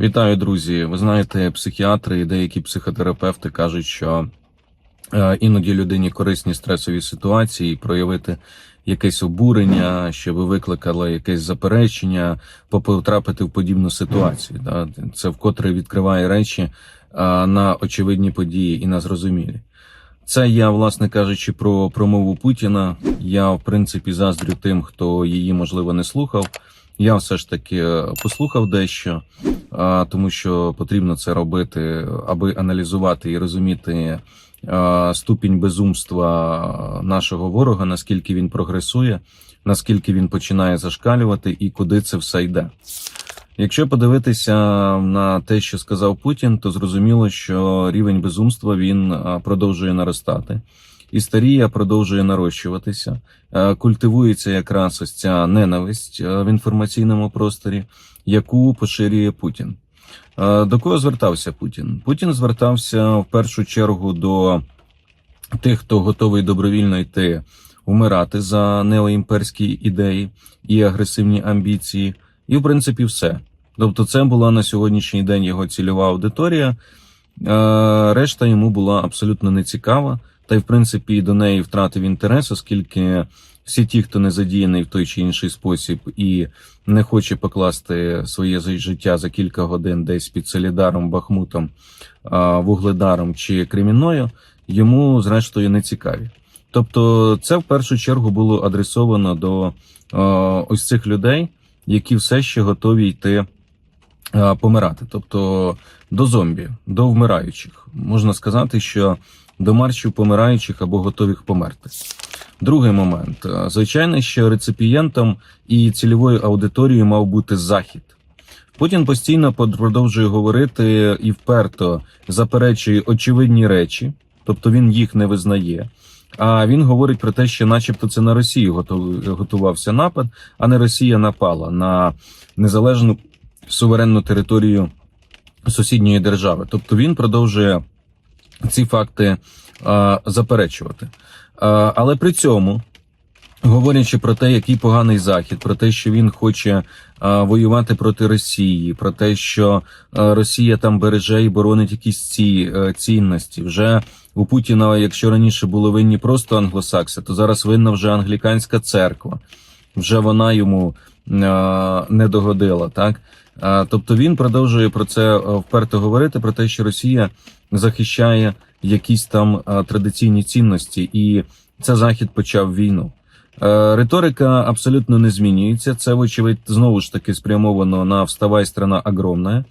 Вітаю, друзі. Ви знаєте, психіатри і деякі психотерапевти кажуть, що е, іноді людині корисні стресові ситуації проявити якесь обурення, щоб викликало якесь заперечення, потрапити в подібну ситуацію. Це вкотре відкриває речі е, на очевидні події і на зрозумілі. Це я, власне кажучи, про промову Путіна. Я, в принципі, заздрю тим, хто її можливо не слухав. Я все ж таки е, послухав дещо, тому що потрібно це робити, аби аналізувати і розуміти ступінь безумства нашого ворога, наскільки він прогресує, наскільки він починає зашкалювати і куди це все йде. Якщо подивитися на те, що сказав Путін, то зрозуміло, що рівень безумства він продовжує наростати. Історія продовжує нарощуватися, Е, культивується якраз ось ця ненависть е, в інформаційному просторі, яку поширює Путін. Е, До кого звертався Путін? Путін звертався в першу чергу до тих, хто готовий добровільно йти умирати за неоімперські ідеї і агресивні амбіції, і в принципі все. Тобто, це була на сьогоднішній день його цільова аудиторія. Решта йому була абсолютно нецікава, та й в принципі до неї втратив інтерес, оскільки всі ті, хто не задіяний в той чи інший спосіб і не хоче покласти своє життя за кілька годин десь під Солідаром, Бахмутом, Вугледаром чи Кремінною, йому зрештою не цікаві. Тобто, це в першу чергу було адресовано до ось цих людей, які все ще готові йти помирати, тобто до зомбі, до вмираючих. Можна сказати, що до маршів помираючих або готових померти. Другий момент. Е, Звичайно, що реципієнтом і цільовою аудиторією мав бути захід. Путін постійно продовжує говорити і вперто заперечує очевидні речі, тобто він їх не визнає. А він говорить про те, що, начебто, це на Росію готувався напад, а не Росія напала на незалежну суверенну територію сусідньої держави. Тобто він продовжує ці факти а, заперечувати. А, але при цьому, говорячи про те, який поганий захід, про те, що він хоче а, воювати проти Росії, про те, що а, Росія там береже і боронить якісь ці е, цінності, вже у Путіна, якщо раніше були винні просто англосакси, то зараз винна вже англіканська церква. Вже вона йому е, не догодила, так Е, тобто він продовжує про це е, вперто говорити: про те, що Росія захищає якісь там е, традиційні цінності, і це захід почав війну. Е, Риторика абсолютно не змінюється. Це, вочевидь, знову ж таки спрямовано на вставай страна огромна,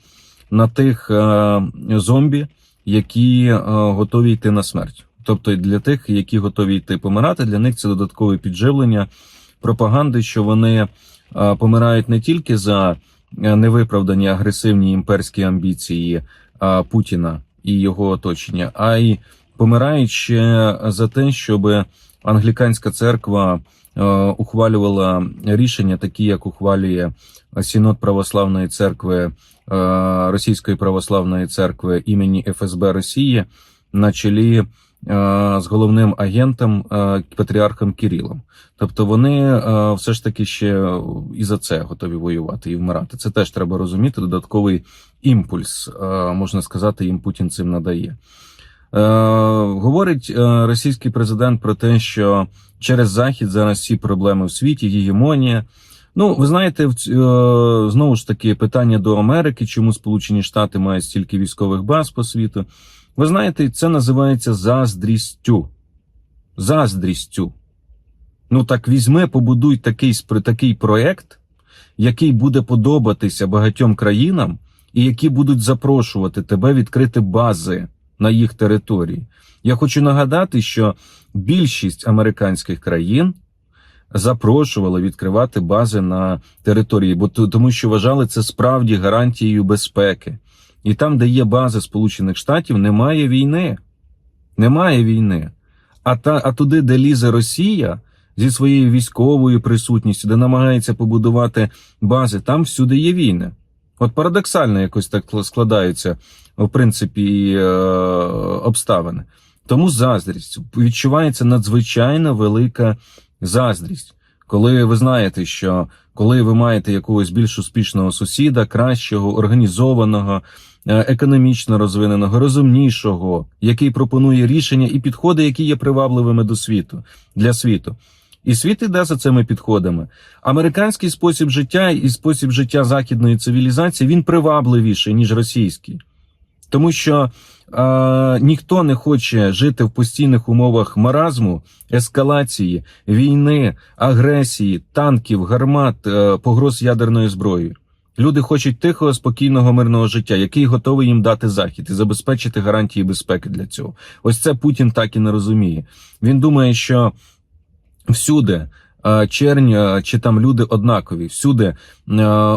на тих е, зомбі, які е, готові йти на смерть. Тобто для тих, які готові йти помирати, для них це додаткове підживлення пропаганди, що вони е, помирають не тільки за е, невиправдані агресивні імперські амбіції е, Путіна і його оточення, а й помирають ще за те, щоб англіканська церква е, ухвалювала рішення, такі як ухвалює Сінод православної церкви е, Російської православної церкви імені ФСБ Росії на чолі е, з головним агентом е, патріархом Кирилом. Тобто вони е, все ж таки ще і за це готові воювати і вмирати. Це теж треба розуміти. Додатковий імпульс, е, можна сказати, їм Путін цим надає. Е, говорить е, російський президент про те, що через захід зараз всі проблеми в світі, гегемонія. Ну, ви знаєте, е, знову ж таки питання до Америки, чому Сполучені Штати мають стільки військових баз по світу. Ви знаєте, це називається заздрістю. Заздрістю. Ну так візьми, побудуй такий, такий проект, який буде подобатися багатьом країнам, і які будуть запрошувати тебе відкрити бази на їх території. Я хочу нагадати, що більшість американських країн запрошували відкривати бази на території, бо тому що вважали це справді гарантією безпеки. І там, де є бази Сполучених Штатів, немає війни. Немає війни. А та а туди, де лізе Росія зі своєю військовою присутністю, де намагається побудувати бази, там всюди є війни. От парадоксально якось так складаються, в принципі, е, обставини. Тому заздрість відчувається надзвичайно велика заздрість, коли ви знаєте, що коли ви маєте якогось більш успішного сусіда, кращого, організованого, економічно розвиненого, розумнішого, який пропонує рішення і підходи, які є привабливими до світу для світу. І світ іде за цими підходами. Американський спосіб життя і спосіб життя західної цивілізації він привабливіший ніж російський, тому що е, ніхто не хоче жити в постійних умовах маразму, ескалації, війни, агресії, танків, гармат, е, погроз ядерною зброєю. Люди хочуть тихого, спокійного, мирного життя, який готовий їм дати захід і забезпечити гарантії безпеки для цього. Ось це Путін так і не розуміє. Він думає, що всюди. Чернь чи там люди однакові. Всюди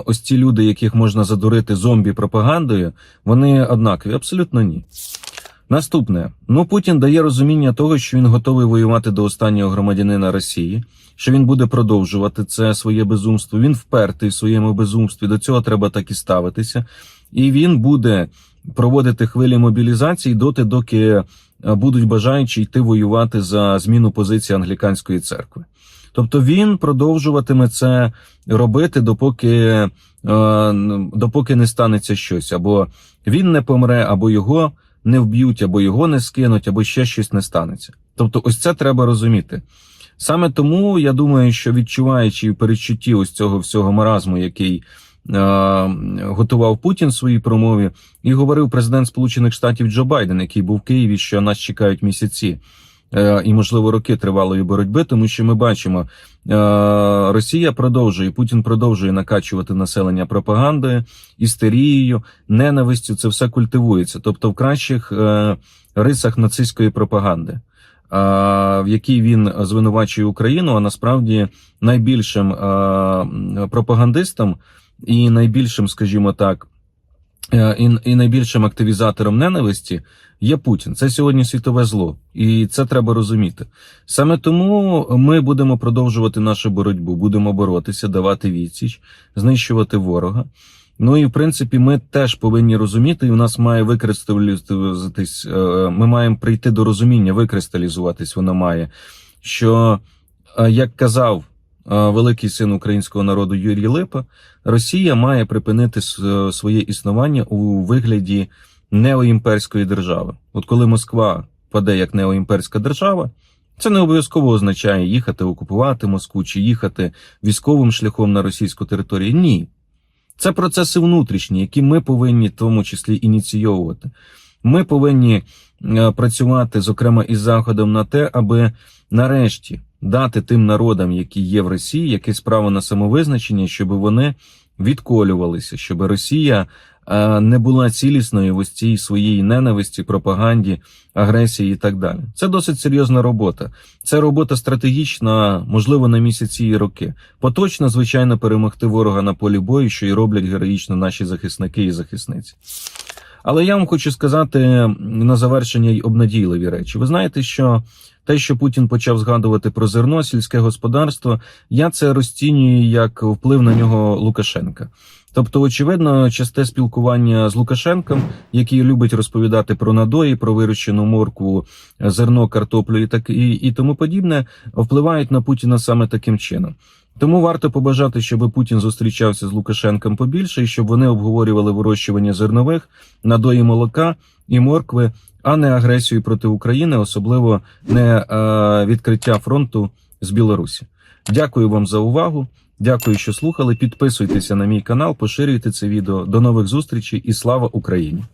ось ці люди, яких можна задурити зомбі пропагандою, вони однакові. Абсолютно ні. Наступне, ну Путін дає розуміння того, що він готовий воювати до останнього громадянина Росії, що він буде продовжувати це своє безумство. Він впертий в своєму безумстві. До цього треба так і ставитися, і він буде проводити хвилі мобілізації доти, доки е, будуть бажаючі йти воювати за зміну позиції англіканської церкви. Тобто він продовжуватиме це робити, допоки, е, допоки не станеться щось, або він не помре, або його не вб'ють, або його не скинуть, або ще щось не станеться. Тобто, ось це треба розуміти. Саме тому я думаю, що відчуваючи в передчутті ось цього всього маразму, який е, готував Путін в своїй промові, і говорив президент Сполучених Штатів Джо Байден, який був в Києві, що нас чекають місяці. Е, І, можливо, роки тривалої боротьби, тому що ми бачимо, е, Росія продовжує, Путін продовжує накачувати населення пропагандою, істерією, ненавистю. Це все культивується, тобто в кращих е, рисах нацистської пропаганди, в якій він звинувачує Україну, а насправді найбільшим пропагандистом і найбільшим, скажімо так, і, і найбільшим активізатором ненависті є Путін. Це сьогодні світове зло, і це треба розуміти. Саме тому ми будемо продовжувати нашу боротьбу, будемо боротися, давати відсіч, знищувати ворога. Ну і в принципі, ми теж повинні розуміти, і у нас має викристалізуватись, е, ми маємо прийти до розуміння, викристалізуватись воно має. Що, е, як казав е, великий син українського народу Юрій Липа, Росія має припинити своє існування у вигляді неоімперської держави. От коли Москва паде як неоімперська держава, це не обов'язково означає їхати окупувати Москву чи їхати військовим шляхом на російську територію. Ні. Це процеси внутрішні, які ми повинні в тому числі ініційовувати. Ми повинні е, працювати, зокрема, із заходом на те, аби нарешті дати тим народам, які є в Росії, якесь право на самовизначення, щоб вони відколювалися, щоб Росія е, не була цілісною в ось цій своїй ненависті, пропаганді, агресії і так далі. Це досить серйозна робота. Це робота стратегічна, можливо, на місяці і роки. Поточно, звичайно, перемогти ворога на полі бою, що і роблять героїчно наші захисники і захисниці. Але я вам хочу сказати на завершення й обнадійливі речі. Ви знаєте, що те, що Путін почав згадувати про зерно, сільське господарство, я це розцінюю як вплив на нього Лукашенка. Тобто, очевидно, часте спілкування з Лукашенком, який любить розповідати про надої, про вирощену моркву, зерно, картоплю і так і, і тому подібне, впливають на Путіна саме таким чином. Тому варто побажати, щоб Путін зустрічався з Лукашенком побільше, і щоб вони обговорювали вирощування зернових, надої молока і моркви, а не агресію проти України, особливо не е, відкриття фронту з Білорусі. Дякую вам за увагу. Дякую, що слухали. Підписуйтеся на мій канал, поширюйте це відео. До нових зустрічей і слава Україні!